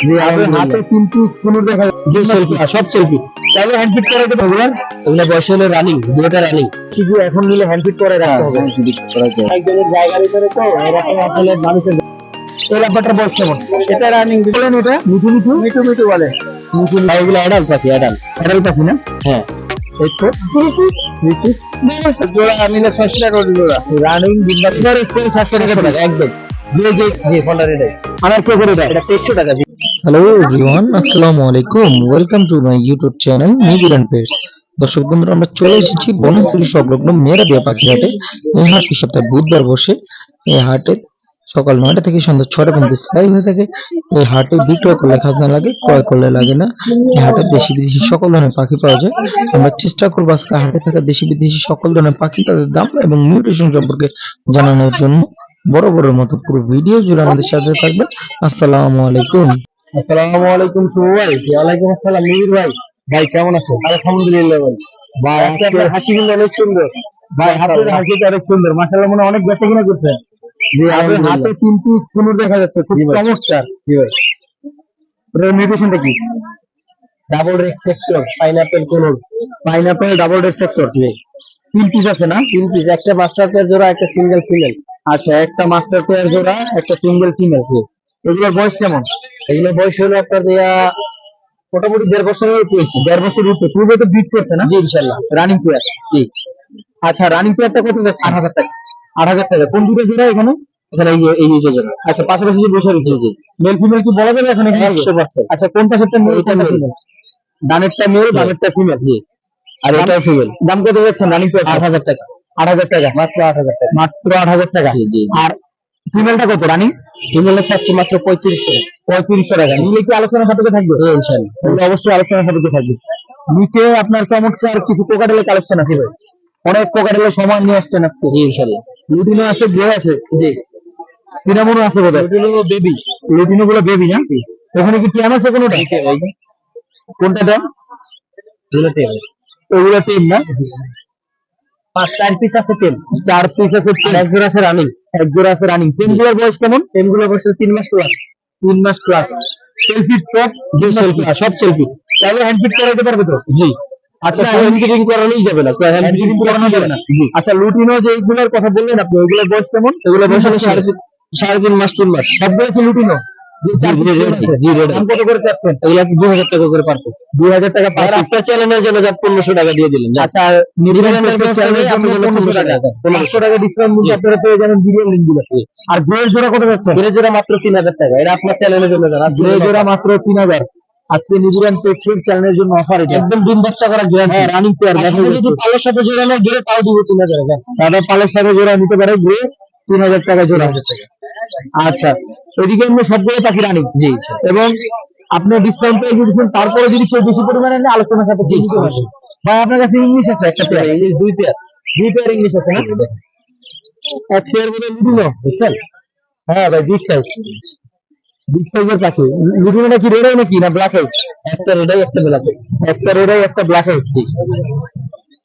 আপনার হাতে তিন পিস দেখা যে সেলফি সব সেলফি তাহলে হ্যান্ড ফিট করাতে হবে বলুন এগুলো বয়স হলো রানিং দুটো রানিং শুধু এখন নিলে হ্যান্ড ফিট করে রাখতে হবে। একজনের জায়গার ভিতরে তো এরকম আসলে মানুষের এই ব্যাপারটা বয়স কেমন? এটা রানিং বলেন এটা। মিঠু মিঠু? মিঠু মিঠু বলে। মিঠু এগুলো অ্যাডাল্ট পাখি অ্যাডাল্ট অ্যাডাল্ট পাখি না? হ্যাঁ। জোড়া নিলে ছশো টাকা করে জোড়া। রানিং সাতশো টাকা একদম। আমার কে করে এটা তেইশশো টাকা। হ্যালো এভরিওয়ান আসসালামু আলাইকুম welcome to my YouTube channel Nibiran pets দর্শক বন্ধুরা, আমরা চলে এসেছি বনশ্রী সংলগ্ন মেয়েরাদিয়া পাখি হাটে। এই হাটটি সপ্তাহে বুধবার বসে। এই হাটে সকাল নয়টা থেকে সন্ধ্যা ছটা পর্যন্ত স্থায়ী হয়ে থাকে। এই হাটে বিক্রয় করলে খাজনা লাগে, ক্রয় করলে লাগে না। এই হাটে দেশি বিদেশি সকল ধরনের পাখি পাওয়া যায়। আমরা চেষ্টা করব আজকে হাটে থাকা দেশি বিদেশি সকল ধরনের পাখি, তাদের দাম এবং নিউট্রিশন সম্পর্কে জানানোর জন্য। বড় বড় মতো পুরো ভিডিও জুড়ে আমাদের সাথে থাকবেন। আসসালামু আলাইকুম। আসসালামু আলাইকুম শুভ ভাই। ওয়ালাইকুম আসসালাম নিবির ভাই। ভাই কেমন আছেন আলহামদুলিল্লাহ ভাই। ভাই আপনার হাসি কিন্তু অনেক সুন্দর। ভাই হাতের হাসিটা অনেক সুন্দর। মাশাআল্লাহ মনে অনেক বেঁচে কিনা করছেন। জি আপনার হাতে তিন পিস কুনুর দেখা যাচ্ছে। খুব চমৎকার। জি ভাই। নিউট্রিশনটা কি? Double reflector pineapple conure. Pineapple double জি। তিন পিস আছে না? তিন পিস একটা মাস্টার পেয়ার জোড়া একটা সিঙ্গেল ফিমেল আচ্ছা একটা মাস্টার পেয়ার জোড়া একটা সিঙ্গেল ফিমেল এগুলোর বয়স কেমন? এগুলোর বয়স হলো আপনার দেয়া মোটামুটি দেড় বছরের উপরে দেড় বছর উপরে। পূর্বে তো বিট করছে না? জি ইনশাল্লাহ রানিং পেয়ার জি। আচ্ছা রানিং পেয়ারটা কত যাচ্ছে? আট হাজার টাকা। আট হাজার টাকা। কোন দুটো জোড়া এখানে? এখানে এই যে এই দুটো জোড়া। আচ্ছা পাশাপাশি যে বসে রয়েছে জি মেল ফিমেল কি বলা যাবে এখন একশো পার্সেন্ট। আচ্ছা কোনটা সেটা মেল কোনটা ফিমেল ডানেরটা মেল বামেরটা ফিমেল জি। আর এটাও ফিমেল দাম কত যাচ্ছে? রানিং পেয়ার আট হাজার টাকা। আট হাজার টাকা। মাত্র আট হাজার টাকা। মাত্র আট হাজার টাকা। আর ফিমেলটা কত? রানিং ফিমেলের চাচ্ছি মাত্র পঁয়ত্রিশশো পঁয়ত্রিশশো টাকা। নিলে কি আলোচনা সাপেক্ষে থাকবে? ইনশাল্লাহ অবশ্যই আলোচনা সাপেক্ষে থাকবে। নিচে আপনার চমৎকার কিছু কোকাটেলের কালেকশন আছে ভাই। অনেক কোকাটেলের সমান নিয়ে আসছেন আজকে। জি ইনশাল্লাহ লুটিনো আছে গ্রে আছে। জি। সিনামনও আছে বোধহয়। লুটিনো বেবি লুটিনো গুলো বেবি না? ওখানে কি ট্যাম আছে কোনোটা? কোনটা ট্যাম ওগুলো টেম না? পাঁচ চার পিস আছে টেম চার পিস আছে টেম এক জোড়া আছে রানিং এক জোড়া আছে রানিং বয়স কেমন? বয়স তিন মাস প্লাস তিন মাস প্লাস সেলফি টপ যে সেলফি সব সেলফি তাহলে হ্যান্ড ফিট করাতে পারবে তো? জি। আচ্ছা হ্যান্ড ফিটিং করানোই যাবে না। হ্যান্ড ফিটিং করানো যাবে না। জি আচ্ছা লুটিনো যে এইগুলোর কথা বললেন আপনি ওইগুলোর বয়স কেমন? এগুলো বয়স হলো সাড়ে তিন মাস তিন মাস। সবগুলো কি লুটিনো হাজার টাকা হাজার টাকা আর টাকা দিলেন যাক। আচ্ছা নিবেদনের নিবেদনের ব্যবস্থা চ্যানেলে নেই, আপনি আপনার জন্য পনেরোশো 1500 টাকা। টাকা। পাঁচশো টাকা ডিসকাউন্ট দিলে আপনারা পেয়ে যাবেন ভিডিও লিঙ্কগুলো। আর জোড়া কত যাচ্ছে? এর জোড়া মাত্র তিন হাজার টাকা। এটা আপনার চ্যানেলের জন্য জোড়া মাত্র তিন হাজার। আজকে নিবিড়ান পেট্রোল চ্যানেলের জন্য অফার এটা। একদম ডিম বাচ্চা করা গ্যারান্টি হ্যাঁ রানিং পেয়ার যদি পালের সাথে জোড়া নেয় গেলে তাও দিব তিন হাজার টাকা। দাদা পালের সাথে জোড়া নিতে পারে তিন হাজার টাকা জোড়া। আচ্ছা। ওইদিকে আমরা সবগুলো পাখি রানিং জি। এবং আপনার ডিসকাউন্ট পেয়ে দিয়েছেন তারপরে যদি কেউ বেশি পরিমাণে নেয় আলোচনা সাথে জি ভাই, আপনার কাছে ইংলিশ আছে একটা পেয়ার ইংলিশ দুই পেয়ার দুই পেয়ার ইংলিশ আছে না? এক পেয়ার মধ্যে লুটিনো দেখছেন হ্যাঁ ভাই বিগ সাইজ বিগ সাইজের পাখি। লুটিনো নাকি রেড আই নাকি না ব্ল্যাক আই একটা রেডাই একটা বেলাতে একটা রেড আই একটা ব্ল্যাক আই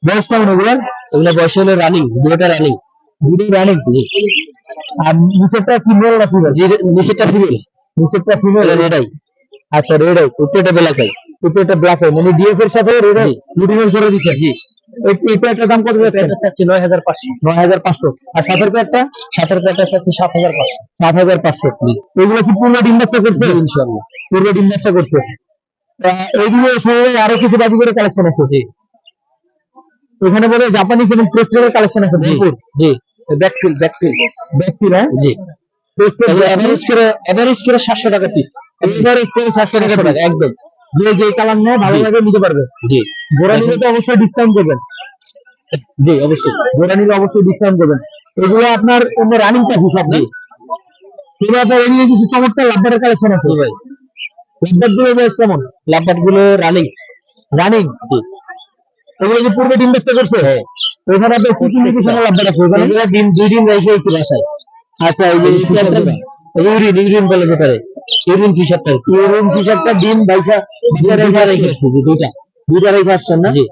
বয়স কেমন ওগুলার এগুলো বয়স হলো রানিং দুটা রানিং দুটোই রানিং জি আর নিচেরটা কি মেল না ফিমেল জি নিচেরটা ফিমেল নিচেরটা ফিমেল রেড আচ্ছা রেড আই উপরেটা বেলাতে উপরেটা ব্ল্যাক আই মানে ডিএফ এর সাথে রেড আই করে জি। দাম কত যাচ্ছে? এটা চাচ্ছি আর সাতের সাতের চাচ্ছি এগুলো কি পূর্ণ ডিম বাচ্চা করছে? ইনশাল্লাহ পূর্ণ ডিম বাচ্চা করছে। তা এইগুলো সঙ্গে আরও কিছু বাজি করে কালেকশন আছে। জি। এখানে বলে জাপানিজ এবং কালেকশন আছে জি। ব্যাকফিল ব্যাকফিল দেখছি না জি। এভারেজ করে এভারেজ করে সাতশো টাকা পিস এবারে সাতশো টাকা টাকা একদম। যে যে কালার নেয় ভালো লাগে নিতে পারবে। জি। জোড়া নিলে তো অবশ্যই ডিসকাউন্ট করবেন। জি অবশ্যই। জোড়া নিলে অবশ্যই ডিসকাউন্ট করবেন। এগুলো আপনার অন্য রানিং সব জি। কিছু চমৎকার লাভবারের কালেকশন আছে। ভাই। লাভবারগুলো বেশ কেমন? লাভবাটগুলো রানিং রানিং জি। এগুলো কি পূর্বে করছে? হ্যাঁ। ওখানে আপনার কি কি নির্দেশনা লাভবার আছে ওখানে দিন দুই দিন রেখে এসেছি বাসায়। আচ্ছা এই যে ইউরিন ইউরিন বলে যেটারে ইউরিন ফিশারটা ইউরিন ফিশারটা ডিম বাইশা দুইটা রেখে রেখে এসেছি দুইটা। দুইটা রেখে আসছেন না? জি।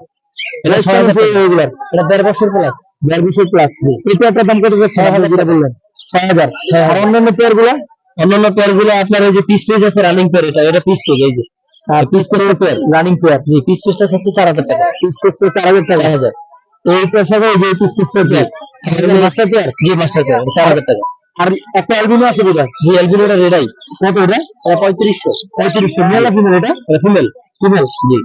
এটা ছয় হাজার টাকা। এটা দেড় বছর প্লাস দেড় বছর প্লাস এটা একটা দাম কত ছয় হাজার যেটা বললেন। ছয় হাজার আর অন্যান্য পেয়ারগুলা? অন্যান্য পেয়ারগুলো আপনার এই যে পিস পেজ আছে রানিং পেয়ার এটা এটা পিস পেজ এই যে। আর peach face pair running pair জি পিস পেজটা হচ্ছে চার হাজার টাকা। পিস পিস চার হাজার টাকা। হাজার। এই যে পিস মাস্টার পেয়ার? জি মাস্টার পেয়ার চার হাজার টাকা। আর একটা অ্যালবিনো আছে জি রেডাই কত এটা? পঁয়ত্রিশশো। পঁয়ত্রিশশো। মেল ফিমেল এটা? ফিমেল ফিমেল জি।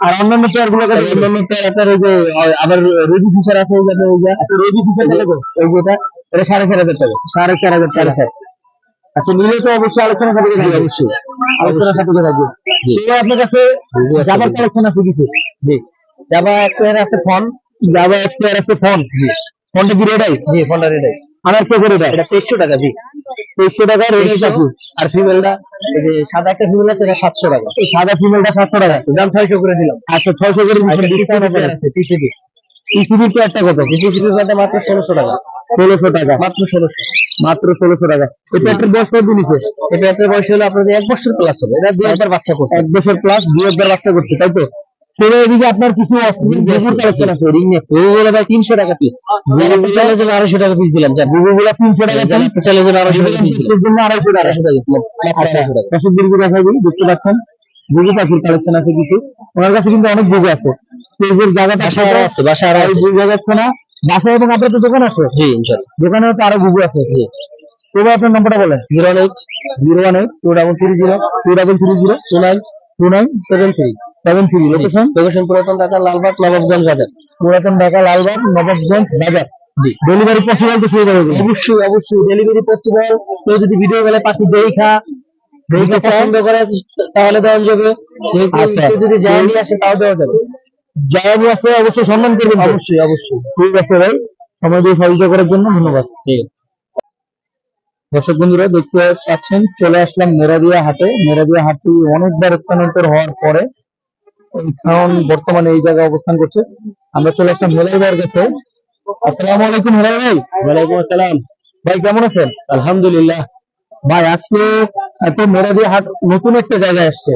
আর অন্যান্য পেয়ারগুলো অন্যান্য পেয়ার আপনার ওই যে আবার রেডি ফিচার আছে ওই যে ওই যে। রেডি ফিচার এই যে- এটা এটা সাড়ে চার হাজার টাকা। সাড়ে চার হাজার সাড়ে টাকা চার। আচ্ছা নিলে তো অবশ্যই আলোচনা সাপেক্ষে থাকবে। অবশ্যই। আলোচনা সাপেক্ষে থাকবে। জি। আপনার কাছে আছে, জাবার কালেকশন আছে কিছু? জি। জাবা এক পেয়ার আছে ফোন এক আছে ফোন ফোনটা কি রেডাই জি ফোনটা রেডাই আমার এটা এটা তেইশশো টাকা জি। তেইশশো টাকা তেইশশো। আর ফিমেলটা এই যে সাদা একটা ফিমেল আছে এটা সাতশো টাকা। এই সাদা ফিমেলটা সাতশো টাকা। দাম ছয়শো করে দিলাম। আচ্ছা ছয়শো করে ডিসকাউন্ট আছে টিসিবি টিসিবি পেয়ারটা কত? টিসিবি মাত্র ষোলোশো টাকা। ষোলোশো টাকা। মাত্র ষোলোশো। মাত্র ষোলোশো টাকা। এই পেয়ারটার বয়স কত দিন এই পেয়ারটার বয়স হলো আপনাদের এক বছর প্লাস হবে। এটা দুই একবার বাচ্চা করছে। এক বছর প্লাস দুই হাজার বাচ্চা করছে তাই তো? সেটা এদিকে আপনার কিছু কালেকশন আছে রিং নেক ভাই টাকা পিস আড়াইশো টাকা পিস দিলাম। যান গুগুগুলা তিনশো টাকা যান চালের জন্য আড়াইশো টাকা পিস জন্য টাকা আড়াইশো টাকা মাত্র আড়াইশো টাকা। দীর্ঘ দিই দেখতে পাচ্ছেন? গুগু পাখির কালেকশন আছে কিছু। ওনার কাছে কিন্তু অনেক গুগু আছে। বাসায় আরও আছে বাসায় আরও আছে। যাচ্ছে না। বাসায় এবং আপনার তো দোকান আছে? জি ইনশাল্লাহ। দোকানে তো আরও গুগু আছে। জি। আপনার নাম্বারটা বলেন। Zero eight. Zero one eight two double three zero two double three zero two nine two nine seven three seven three location location পুরাতন ঢাকা লালবাগ নবাবগঞ্জ বাজার। পুরাতন ঢাকা লালবাগ নবাবগঞ্জ বাজার। জি। ডেলিভারি পসিবল তো শুরু করবে অবশ্যই অবশ্যই ডেলিভারি পসিবল কেউ যদি ভিডিও গেলে পাখি দেখা দেখা পছন্দ করে তাহলে দেওয়া যাবে। আচ্ছা। কেউ যদি যায় নিয়ে আসে তাও দেওয়া যাবে। যারা নিয়ে আসলে অবশ্যই সম্মান করবেন অবশ্যই অবশ্যই। ঠিক আছে ভাই সময় দিয়ে সহযোগিতা করার জন্য ধন্যবাদ। ঠিক আছে দর্শক বন্ধুরা দেখতে পাচ্ছেন চলে আসলাম মেরাদিয়া হাটে। মেরাদিয়া হাটটি অনেকবার স্থানান্তর হওয়ার পরে এখন বর্তমানে এই জায়গায় অবস্থান করছে। আমরা চলে আসলাম হেলাই ভাইয়ের কাছে। আসসালামু আলাইকুম হেলাই ভাই। ওয়ালাইকুম আসসালাম। ভাই কেমন আছেন? আলহামদুলিল্লাহ। ভাই আজকে এত মেরাদিয়া হাট নতুন একটা জায়গায় আসছে।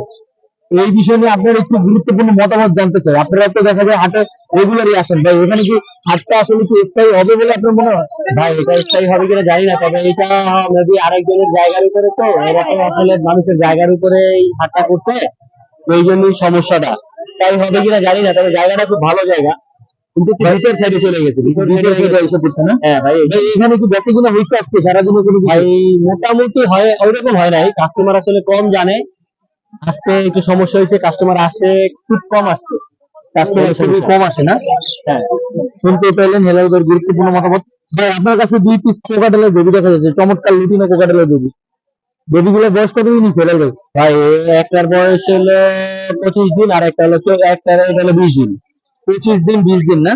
এই বিষয় নিয়ে আপনার একটু গুরুত্বপূর্ণ মতামত জানতে চাই। আপনারা তো দেখা যায় হাটে রেগুলারই আসেন। ভাই এখানে কি হাটটা আসলে কি স্থায়ী হবে বলে আপনার মনে হয়? ভাই এটা স্থায়ী হবে কিনা জানি না তবে এটা মেবি আরেকজনের জায়গার উপরে তো এরা তো আসলে মানুষের জায়গার উপরে এই হাটটা করতে এই জন্যই সমস্যাটা। স্থায়ী হবে কিনা জানি না তবে জায়গাটা খুব ভালো জায়গা। কিন্তু ভিতর সাইডে চলে গেছে। ভিতর ভিতরে এসে পড়ছে না? হ্যাঁ ভাই এখানে কি বেশি গুলো হইতে আসছে? সারাদিনে কোনো ভাই মোটামুটি হয় ওইরকম হয় নাই। কাস্টমার আসলে কম জানে। আজকে একটু সমস্যা হয়েছে কাস্টমার আসে খুব কম আসছে। কাস্টমার এই খুবই কম আসে না? হ্যাঁ। শুনতে পেলেন হেলাল ভাইয়ের গুরুত্বপূর্ণ মতামত। ভাই আপনার কাছে দুই পিস কোকাটেলের বেবি দেখা যাচ্ছে। চমৎকার লুটিনো কোকাটেলের বেবি বেবিগুলো বয়স কত দিন হয়েছে? হেলাল ভাই, একটার বয়স হলো পঁচিশ দিন, আর একটা হলো একটার হলো বিশ দিন। পঁচিশ দিন, বিশ দিন, না?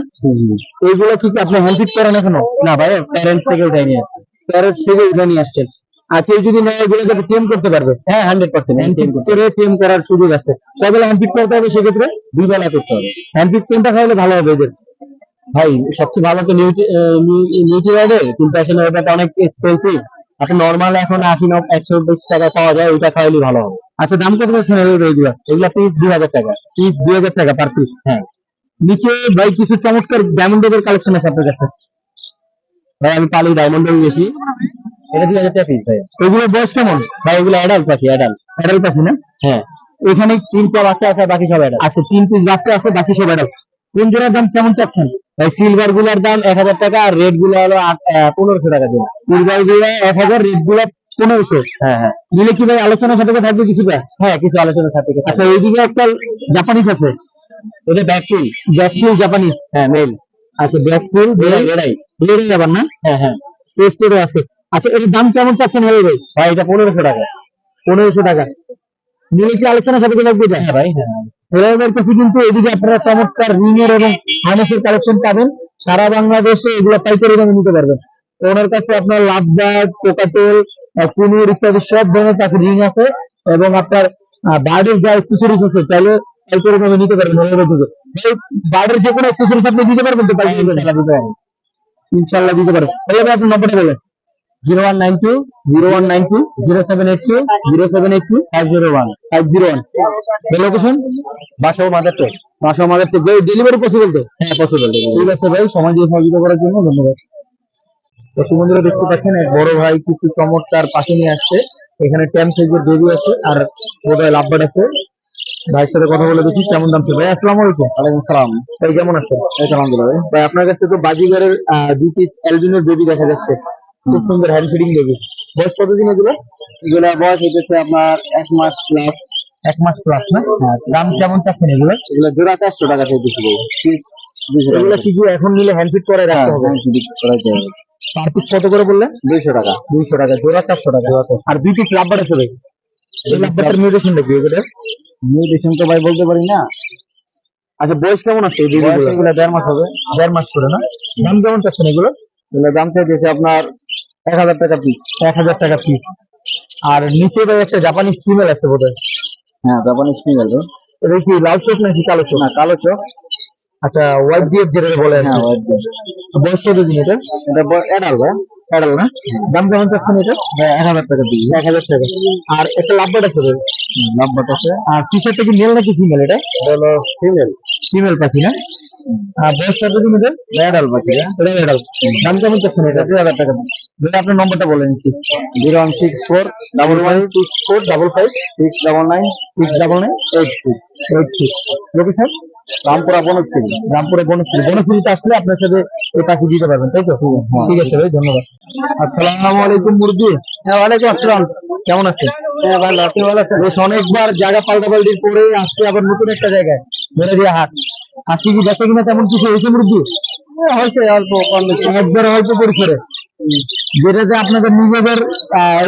এইগুলো কি আপনি হ্যান্ডফিট করেন এখনও? না ভাই প্যারেন্টস থেকে উঠাই নিয়ে আসছে প্যারেস থেকে উঠে নিয়ে আসছেন। আর কেউ যদি নেয় এগুলো যাতে টেম করতে পারবে? হ্যাঁ হান্ড্রেড পার্সেন্ট হ্যান্ডফিট করে টেম করার সুযোগ আছে। কবেলা হ্যান্ডফিট করতে হবে সেক্ষেত্রে দুই বেলা করতে হবে। হ্যান্ডফিট কোনটা খাওয়ালে ভালো হবে এদের? ভাই, সবচেয়ে ভালো তো নিউট্রিরাইডের কিন্তু আসলে ওটা অনেক এক্সপেন্সিভ আপনি নর্মাল এখন আশি একশো বিশ টাকা পাওয়া যায়, ওইটা খাওয়ালে ভালো হবে। আচ্ছা দাম কত পাচ্ছেন এগুলো? এগুলো পিস দুই হাজার টাকা। পিস দুই হাজার টাকা পার পিস হ্যাঁ। নিচে ভাই কিছু চমৎকার ডায়মন্ড এর কালেকশন আছে আপনার কাছে। ভাই, আমি পালি ডায়মন্ড গেছি এটা দুই হাজার টাকা পিস ভাই। এগুলো বয়স কেমন? ভাই, এগুলো অ্যাডাল্ট পাখি অ্যাডাল্ট অ্যাডাল্ট আছে না? হ্যাঁ। এখানে তিনটা বাচ্চা আছে, বাকি সব অ্যাডাল্ট আচ্ছা তিন পিস বাচ্চা আছে, বাকি সব অ্যাডাল্ট কোন জোড়ার দাম কেমন চাচ্ছেন? ভাই সিলভারগুলার দাম এক হাজার টাকা আর রেডগুলো হলো পনেরোশো টাকা দিন সিলভারগুলো এক হাজার রেডগুলো পনেরোশো। হ্যাঁ হ্যাঁ। নিলে কি ভাই আলোচনা সাথে থাকবে কিছুটা? হ্যাঁ কিছু আলোচনা সাথে আচ্ছা এইদিকে একটা জাপানিজ আছে। এটা ভ্যাকসিন ব্যাকফুল জাপানিজ হ্যাঁ মেল আচ্ছা ব্যাকফুল এটাই এটাই বেড়ে যাবার না? হ্যাঁ হ্যাঁ। টেস্টেরও আছে। আচ্ছা এর দাম কেমন চাচ্ছেন হেলে ভাই? ভাই এটা পনেরোশো টাকা। পনেরোশো টাকা। নিলে কি আলোচনা সাথে থাকবে হ্যাঁ ভাই হ্যাঁ। হেলাইবার কাছে কিন্তু এদিকে আপনারা চমৎকার রিং এর এবং হার্নেসের কালেকশন পাবেন। সারা বাংলাদেশে এগুলো পাইকারি দামে নিতে পারবেন। ওনার কাছে আপনার লাভবাগ কোকাটেল কুনুর ইত্যাদি সব ধরনের পাখির রিং আছে এবং আপনার বার্ডের যা অ্যাক্সেসরিজ আছে, চাইলে পাইকারি দামে নিতে পারবেন হেলাইবার থেকে বার্ডের যে কোনো অ্যাক্সেসরিজ আপনি দিতে পারবেন তো পাইকারি দামে? ইনশাল্লাহ দিতে পারবেন। তাহলে আপনার নম্বরটা বলেন। Zero one nine two zero one nine two zero seven eight two zero seven eight two five zero one five zero one location বাসা ও মাদার চোখ বাসা আমাদের তো ডেলিভারি পসিবল তো? হ্যাঁ পসিবল ঠিক আছে ভাই সময় দিয়ে সহযোগিতা করার জন্য ধন্যবাদ। দর্শক বন্ধুরা দেখতে পাচ্ছেন এক বড় ভাই কিছু চমৎকার পাখি নিয়ে আসছে। এখানে ট্যাম সাইজের বেবি আছে আর বোধহয় লাভবার্ড আছে। ভাইয়ের সাথে কথা বলে দেখি কেমন দাম ভাই আসসালামু আলাইকুম। ওয়ালাইকুম সালাম ভাই কেমন আছেন? আলহামদুলিল্লাহ। ভাই আপনার কাছে তো বাজিগারের আহ, দুই পিস অ্যালবিনোর বেবি দেখা যাচ্ছে। খুব সুন্দর হ্যান্ড ফিডিং বেবি বয়স কতদিন এগুলো এগুলো বয়স হইতেছে আপনার এক মাস প্লাস এক মাস প্লাস না? দাম কেমন চাচ্ছেন এগুলো এগুলো জোড়া চারশো টাকা চাইতেছিল এগুলো কি কি এখন নিলে হ্যান্ড ফিট করে রাখতে হবে? পার পিস কত করে বললেন দুইশো টাকা। দুইশো টাকা জোড়া চারশো টাকা। আর দুই পিস লাভবার আছে ভাই। এই লাভবারটার মিউটেশনটা কি এগুলো? মিউটেশন তো ভাই বলতে পারি না। আচ্ছা বয়স কেমন আছে এই বেবিগুলো এগুলো দেড় মাস হবে। দেড় মাস করে না? দাম কেমন চাচ্ছেন এগুলো দাম চাইতেছে আপনার এক হাজার টাকা পিস এক হাজার টাকা পিস আর নিচে ভাই একটা জাপানিজ ফিমেল আছে বোধহয়। হ্যাঁ জাপানিজ ফিমেল এটা কি লাল চোখ নাকি কালো চোখ? না কালো চোখ। আচ্ছা হোয়াইট বিয়ার যেটা বলে হ্যাঁ হোয়াইট বিয়ার বয়স কত দিন এটা? এটা অ্যাডাল ভাই অ্যাডাল না? দাম কেমন চাচ্ছেন এটা? এক হাজার টাকা দিই এক হাজার টাকা। আর একটা লাভবাট আছে ভাই লাভবাট আছে। আর টি শার্টটা কি মেল নাকি ফিমেল এটা? হলো ফিমেল ফিমেল পাখি না? এটা অ্যাডাল দাম কেমন চাচ্ছেন এটা? দুই হাজার টাকা যদি আপনার নম্বরটা বলেন একটু zero one six four double one six four double five six double nine six double nine eight six. Eight six. Location? Rampura Banasree Rampura Banasree বনশ্রীতে আসলে আপনার সাথে এই পাখি দিতে পারবেন তাই তো? ঠিক আছে ভাই ধন্যবাদ। আসসালাম আলাইকুম মুরগি হ্যাঁ ওয়ালাইকুম আসসালাম। কেমন আছেন? হ্যাঁ ভালো আপনি ভালো আছেন? অনেকবার জায়গা পাল্টাপাল্টির পরে আজকে আবার নতুন একটা জায়গায় মেরে দিয়ে হাট। আজকে কি বেচা কিনা তেমন কিছু হয়েছে মুরগি হয়েছে অল্প কম একবার অল্প পরিসরে। যেটা যে আপনাদের নিজেদের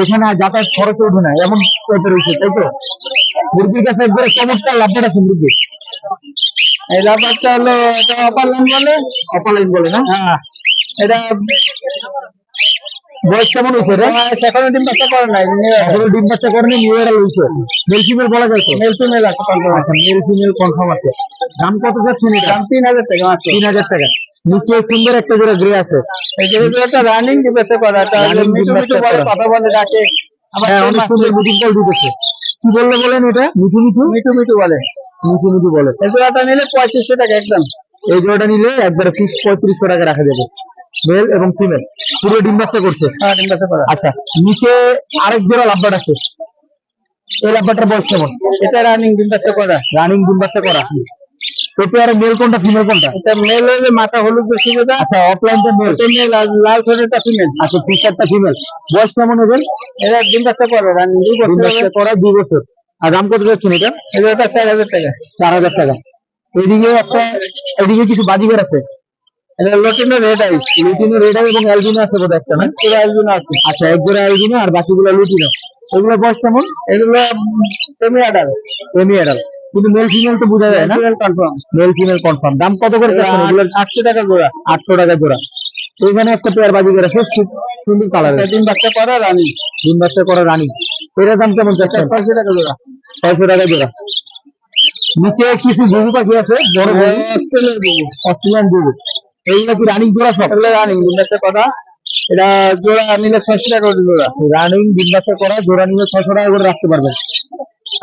এখানে যাতায়াত খরচ ওঠে না এমন হয়েছে তাই তো? মুরগির কাছে একবারে চমৎকার লাভটা আছে মুরগি এই লাভটা হলো এটা অপার লাইন বলে? অপার লাইন বলে না? হ্যাঁ। এটা বয়স কেমন হয়েছে রে এখনও ডিম বাচ্চা করে নাই এখনও ডিম বাচ্চা করেনি নিউ এরা লইছে। মেল ফিমেল বলা যায় তো? মেল ফিমেল আছে কনফার্ম আছে। মেল ফিমেল কনফার্ম আছে। দাম কত যাচ্ছে এটা? দাম তিন হাজার টাকা মাত্র। তিন হাজার টাকা। নিচে সুন্দর একটা জোড়া গ্রে আছে। এই জোড়াটা রানিং ডিম বাচ্চা করা এটা কথা বলে ডাকে। হ্যাঁ অনেক সুন্দর কল দিতেছে। কি বললে বলেন এটা? মিঠু মিঠু? মিঠু মিঠু বলে। মিঠু মিঠু বলে। এই জোড়াটা নিলে পঁয়ত্রিশশো টাকা একদম। এই জোড়াটা নিলে একবারে ফিক্স পঁয়ত্রিশশো টাকা রাখা যাবে। মেল এবং ফিমেল পুরো ডিম বাচ্চা করছে। হ্যাঁ ডিম বাচ্চা করা। আচ্ছা নিচে আরেক জোড়া লাভবাট আছে। এই লাভবাটার বয়স কেমন? এটা রানিং ডিম বাচ্চা করা। রানিং ডিম বাচ্চা করা। তো মেল কোনটা ফিমেল কোনটা? এটা মেল হলে মাথা হলুদ বেশি বোঝা। আচ্ছা অফলাইনটা মেল মেল লাল ঠোঁটেরটা ফিমেল আচ্ছা টি শার্টটা ফিমেল বয়স কেমন হবে? এটা বাচ্চা রানিং দুই বছর করা দুই বছর। আর দাম কত যাচ্ছেন এটা? এটা চার হাজার টাকা। চার হাজার টাকা। এদিকে একটা এদিকে কিছু বাজিগার আছে? এটা lutino red eyes lutino red এবং অ্যালবিনো আছে একটা না? পুরো অ্যালবিনো আছে। আচ্ছা এক জোড়া অ্যালবিনো আর বাকিগুলো লুটিনো। এগুলো বয়স কেমন? এগুলো সেমি অ্যাডাল সেমি অ্যাডাল কিন্তু মেল ফিমেল তো বোঝা যায় না। Male confirm male female confirm দাম কত করে চাচ্ছেন এগুলো? আটশো টাকা জোড়া আটশো টাকা জোড়া এখানে একটা পেয়ার বাজিগার আছে খুব সুন্দর কালার ডিম বাচ্চা করা রানী। ডিম বাচ্চা করা রানী। এটার দাম কেমন ছয়শো টাকা জোড়া ছয়শো টাকা জোড়া নিচে কিছু বুবু পাখি আছে বড় বড় অস্ট্রেলিয়ান বুবু। অস্ট্রেলিয়ান বুবু। এইগুলো কি রানিং জোড়া সব? রানিং ডিম বাচ্চা করা। এটা জোড়া নিলে ছয়শো টাকা করে জোড়া। রানিং ডিম বাচ্চা করা জোড়া নিলে ছয়শো টাকা করে রাখতে পারবেন।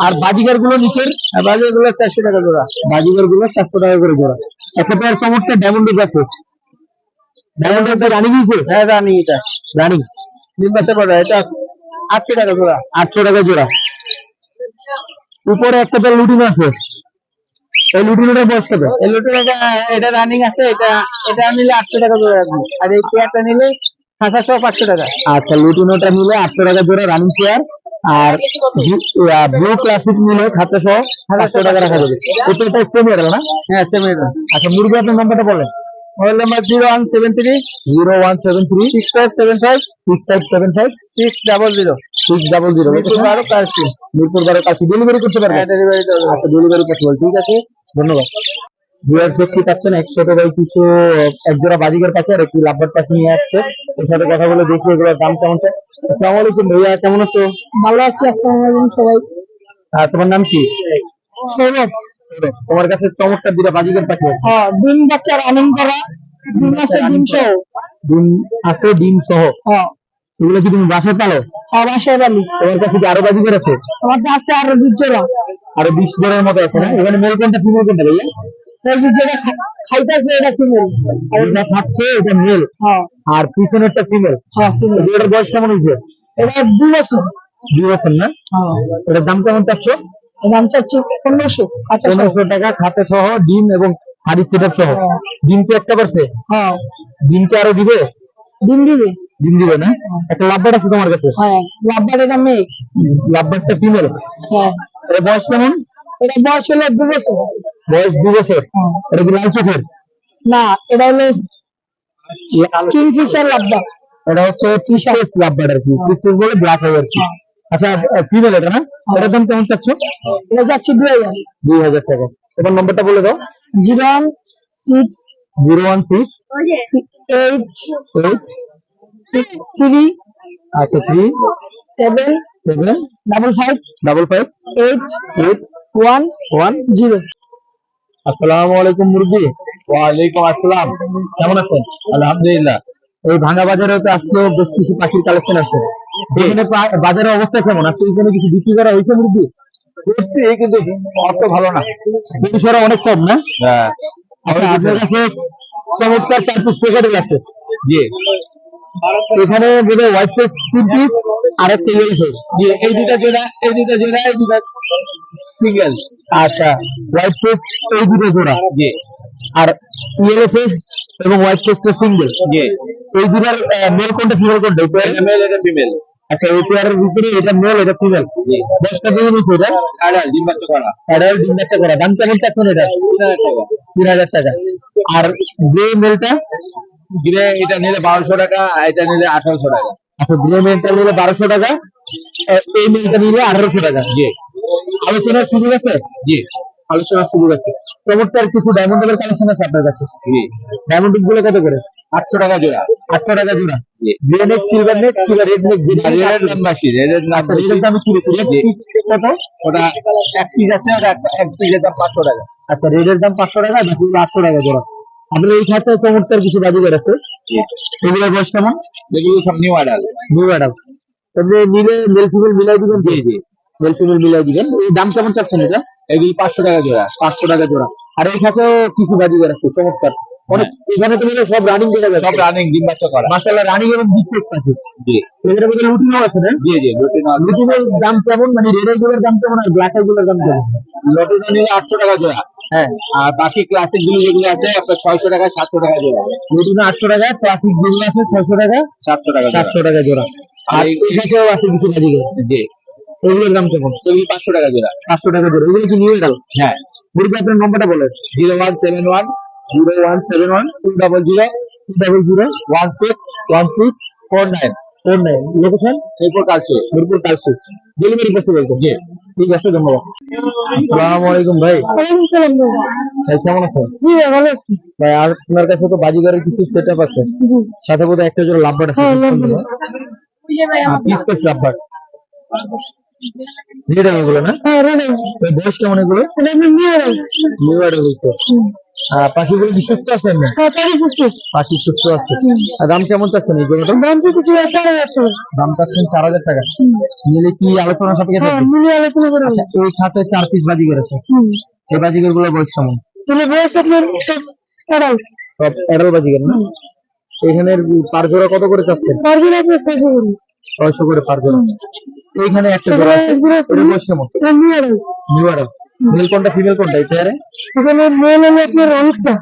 আর বাজিগারগুলো নিচের বাজিগারগুলো চারশো টাকা জোড়া। বাজিগারগুলো চারশো টাকা করে জোড়া। একটা পেয়ার চমৎকার ডায়মন্ড আছে। ডায়মন্ড রানিং হয়েছে? হ্যাঁ রানিং এটা। রানিং ডিম বাচ্চা করা এটা আটশো টাকা জোড়া। আটশো টাকা জোড়া। উপরে একটা পেয়ার লুটিন আছে। এই লুটিনোটার বয়স কত? এই লুটিনোটা এটা রানিং আছে এটা এটা নিলে আটশো টাকা জোড়া রাখব। আর এই চেয়ারটা নিলে সাতশো পাঁচশো টাকা। আচ্ছা লুটিনোটা নিলে আটশো টাকা জোড়া রানিং চেয়ার আর ব্লু ক্লাসিক নিলে খাতা সহ সাতশো টাকা রাখা যাবে। এটা এটা সেম এর না? হ্যাঁ সেম এর আচ্ছা মুরগি আপনার নাম্বারটা বলেন। Mobile number zero one seven three. Zero one seven three. Six five seven five six five seven five six double zero six double zero Mirpur বারো কাশি। মিরপুর বারো কাশি। ডেলিভারি করতে পারবেন? ডেলিভারি আচ্ছা ডেলিভারি পসিবল ঠিক আছে ধন্যবাদ। ভিউয়ার্স দেখতে পাচ্ছেন? এক ছোট ভাই কিছু এক জোড়া বাজিকার পাশে আর একটি লাভবার পাশে নিয়ে আসছে। ওর সাথে কথা বলে দেখি এগুলোর দাম কেমন চাই আসসালামু আলাইকুম ভাইয়া কেমন আছো? ভালো আছি আসসালামু আলাইকুম সবাই। আর তোমার নাম কি? সৌরভ। তোমার কাছে চমৎকার দুটা বাজিকার পাখি আছে। হ্যাঁ ডিম বাচ্চা রানিং করা। ডিম আছে ডিম সহ। ডিম আছে ডিম সহ। হ্যাঁ। এগুলো কি তুমি বাসায় পালো? অবাসের বালি তোমার কাছে কি আরও বাজিকার আছে? আমার কাছে আরও দুধ জোড়া। আরও বিশ জনের মতো আছে না? এখানে মেল কোনটা ফিমেল কোনটা ভাইয়া? যেটা খাইতেছে এটা ফিমেল আর এটা খাচ্ছে এটা মেল হ্যাঁ। আর পিছনেরটা ফিমেল হ্যাঁ ফিমেল এটার বয়স কেমন হয়েছে? এটা দুই বছর। দুই বছর না? হ্যাঁ। এটার দাম কেমন চাচ্ছ? দাম চাচ্ছি পনেরোশো আচ্ছা। পনেরোশো টাকা খাতা সহ ডিম এবং হাড়ি সেট সহ। ডিম তো একটা পারছে হ্যাঁ। ডিম কি আরও দিবে? ডিম দিবে। ডিম দিবে না? একটা লাভবাট আছে তোমার কাছে? হ্যাঁ। লাভবার এটা মেয়ে। লাভবাটটা ফিমেল হ্যাঁ। এর বয়স কেমন? এটা বয়স হলো দু বছর। বয়স দু বছর? হ্যাঁ। এটা কি লাল চোখের? না এটা হলো কিংফিশার এটা হচ্ছে ফিশার লাভবাট আর কি। বলে ব্ল্যাক হয় আর কি আচ্ছা ফিমেল এটা না? এটার দাম কেমন চাচ্ছ? এটা যাচ্ছে দুই হাজার। দুই হাজার টাকা। এবার নম্বরটা বলে দাও। Zero one six zero one six eight eight three আচ্ছা three seven seven double five double five eight eight one one zero. আসসালামু আলাইকুম মুরগি ওয়ালাইকুম আসসালাম। কেমন আছেন? আলহামদুলিল্লাহ। এই ভাঙা বাজারে তো আজকে বেশ কিছু পাখির কালেকশন আছে। এখানে বাজারের অবস্থা কেমন? আজকে এখানে কিছু বিক্রি করা হয়েছে মুরগি করছি কিন্তু অত ভালো না। জিনিসেরা অনেক কম না? আচ্ছা, আপনার কাছে চমৎকার চার পিস প্যাকেটের আছে। জি। এখানে বোধ হয় হোয়াইট ফেস তিন পিস আর একটা ইয়েলো জি এই দুটা জোড়া এই দুটা জোড়া এই দুটা সিঙ্গেল আচ্ছা হোয়াইট এই দুটো জোড়া জি। আর ইয়েলো এবং হোয়াইট ফেসটা সিঙ্গেল জি। এই দুটার মেল কোনটা ফিমেল কোনটা? এটা মেল এটা ফিমেল আচ্ছা এই পেয়ারের ভিতরে এটা মেল এটা ফিমেল দশটা দিয়ে নিচ্ছে এটা? আড়াই ডিম বাচ্চা করা। ডিম বাচ্চা করা। দাম কেমন চাচ্ছেন এটা? তিন হাজার টাকা। আর যে মেলটা গ্রে এটা নিলে বারোশো টাকা এটা নিলে আঠারোশো টাকা। আচ্ছা গ্রে মেলটা নিলে বারোশো টাকা এই মেলটা নিলে আঠারোশো টাকা। জি। আলোচনার সুযোগ আছে জি। আলোচনার সুযোগ আছে চমৎকার কিছু ডায়মন্ড এর কালেকশন আছে আপনার কাছে? জি। ডায়মন্ডগুলো কত করে? আটশো টাকা জোড়া। আটশো টাকা জোড়া। গ্রে নেক সিলভার নেক কিংবা রেড নেক রেড দাম বেশি রেড দাম রেড দাম কি বেশি রেড কত? ওটা এক পিস আছে ওটা একটা- এক পিসের দাম পাঁচশো টাকা। আচ্ছা রেডের দাম পাঁচশো টাকা বাকিগুলো আটশো টাকা জোড়া। আপনার এই খাঁচায় চমৎকার কিছু বাজিগার আছে? এগুলোর বয়স কেমন? এগুলো সব নিউ অ্যাডাল নিউ অ্যাডাল তবে মিলে মেল ফিমেল মিলাই দিবেন জি জি। ফিমেল মিলাই দিবেন। এই দাম কেমন চাচ্ছেন এটা। এগুলি পাঁচশো টাকা জোড়া পাঁচশো টাকা জোড়া। আর এই খাঁচাও কিছু বাজিগার আছে চমৎকার। অনেক এখানে তো মনে হয় সব রানিং দেখা সব রানিং ডিম বাচ্চা করা। মাশাআল্লাহ রানিং এবং বিশেষ জি। মধ্যে লুটিনও আছে না? জি জি লুটিনও লুটিনের দাম কেমন? মানে রেডগুলোর দাম কেমন আর ব্ল্যাকগুলোর দাম কেমন? লুটিন নিলে আটশো টাকা জোড়া। হ্যাঁ। আর বাকি ক্লাসিকগুলো যেগুলো আছে আপনার ছয়শো টাকা সাতশো টাকা জোড়া। লুটিনে আটশো টাকা ক্লাসিক যেগুলো আছে ছয়শো টাকা সাতশো টাকা সাতশো টাকা জোড়া। আর এখানেও আছে কিছু বাজিগার জি। এগুলোর দাম কেমন? এগুলো পাঁচশো টাকা জোড়া। পাঁচশো টাকা জোড়া। এগুলো কি নিয়ে গেল হ্যাঁ। মুরগি আপনার নম্বরটা বলে। Zero one seven one zero one seven one two double zero two double zero one six one six four nine. Four nine. Location? Mirpur Kalshi Mirpur Kalshi delivery করতে বলতো। জি। ঠিক আছে ধন্যবাদ। আসসালামু আলাইকুম ভাই। ওয়ালাইকুম সালাম ভাই। কেমন আছেন? জি ভাই, ভালো আছি। ভাই আর আপনার কাছে তো বাজিগারের কিছু সেট আপ আছে। জি। সাথে বোধহয় একটা জোড়া লাভবার আছে হ্যাঁ লাভবার আছে। পিস পিস লাভবার রেড এগুলো না? হ্যাঁ রেডি এই বয়স কেমন এগুলো? এটা আমি নিয়ে এলাম নিউ অর্ডার আর পাখিগুলো কি সুস্থ আছেন না? হ্যাঁ তারই সুস্থ পাখি সুস্থ আছে। আর দাম কেমন চাচ্ছেন এই জোড়াটা দাম তো কিছু চার হাজার টাকা। দাম চাচ্ছেন চার হাজার টাকা। নিলে কি আলোচনা সাপেক্ষে হ্যাঁ আলোচনা করে আচ্ছা, এই খাতে চার পিস বাজিগর আছে হুম। এই বাজিগরগুলো বয়স কেমন? তাহলে বয়স আপনার সব আড়াই সব এডাল বাজিগর না এখানে পার জোড়া কত করে চাচ্ছেন? আপনি ছয়শো করে। ছয়শো করে পার জোড়া। এইখানে একটা জোড়া আছে। এটা নিয়ে আড়াই নিউ মেল কোনটা? ফিমেল কোনটা? এই পেয়ারে এখানে মেল হলো আপনার অনেকটা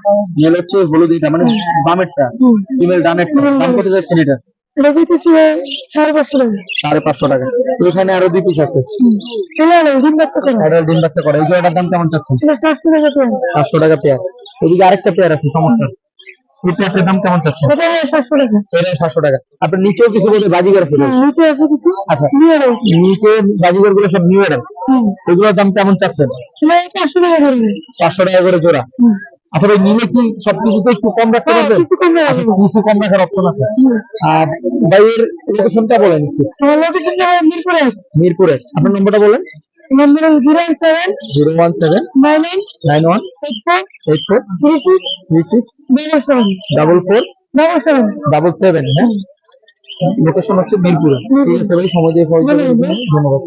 মেল হচ্ছে হলুদ এটা মানে বামেরটা। হুম। ফিমেল ডানেরটা। দাম কত যাচ্ছেন এটা? এটা যেতেছি সাড়ে পাঁচশো টাকা। সাড়ে পাঁচশো টাকা। এখানে আরও দুই পিস আছে। দিন বাচ্চা করে। অ্যাডাল ডিম বাচ্চা করে। এই জোড়াটার দাম কেমন চাচ্ছেন? এটা চারশো টাকা করে সাতশো টাকা পেয়ার এদিকে আরেকটা পেয়ার আছে চমৎকার। পেয়ারটার দাম কেমন চাচ্ছেন? এটা সাতশো টাকা। এটা টাকা। নিচেও কিছু বলে বাজিগার আছে হ্যাঁ, নিচে আছে কিছু। আচ্ছা। নিচে বাজিগারগুলো সব নিউ এডাল এগুলোর দাম কেমন চাচ্ছেন? এটা পাঁচশো টাকা করে পাঁচশো টাকা করে জোড়া। হুম। আচ্ছা নিলে কি সবকিছুতে একটু কম রাখতে হ্যাঁ, কিছু কম রাখা আচ্ছা, কিছু কম রাখার অপশন আছে। আর ভাইয়ের লোকেশনটা বলেন একটু। মিরপুরে মিরপুরে। আপনার নম্বরটা বলেন। নম্বর zero seven zero one seven nine nine nine one eight four eight four three six three six double seven double four double seven double seven হ্যাঁ লোকেশন হচ্ছে মিরপুরে। ঠিক আছে ভাই? সময় দিয়ে ধন্যবাদ।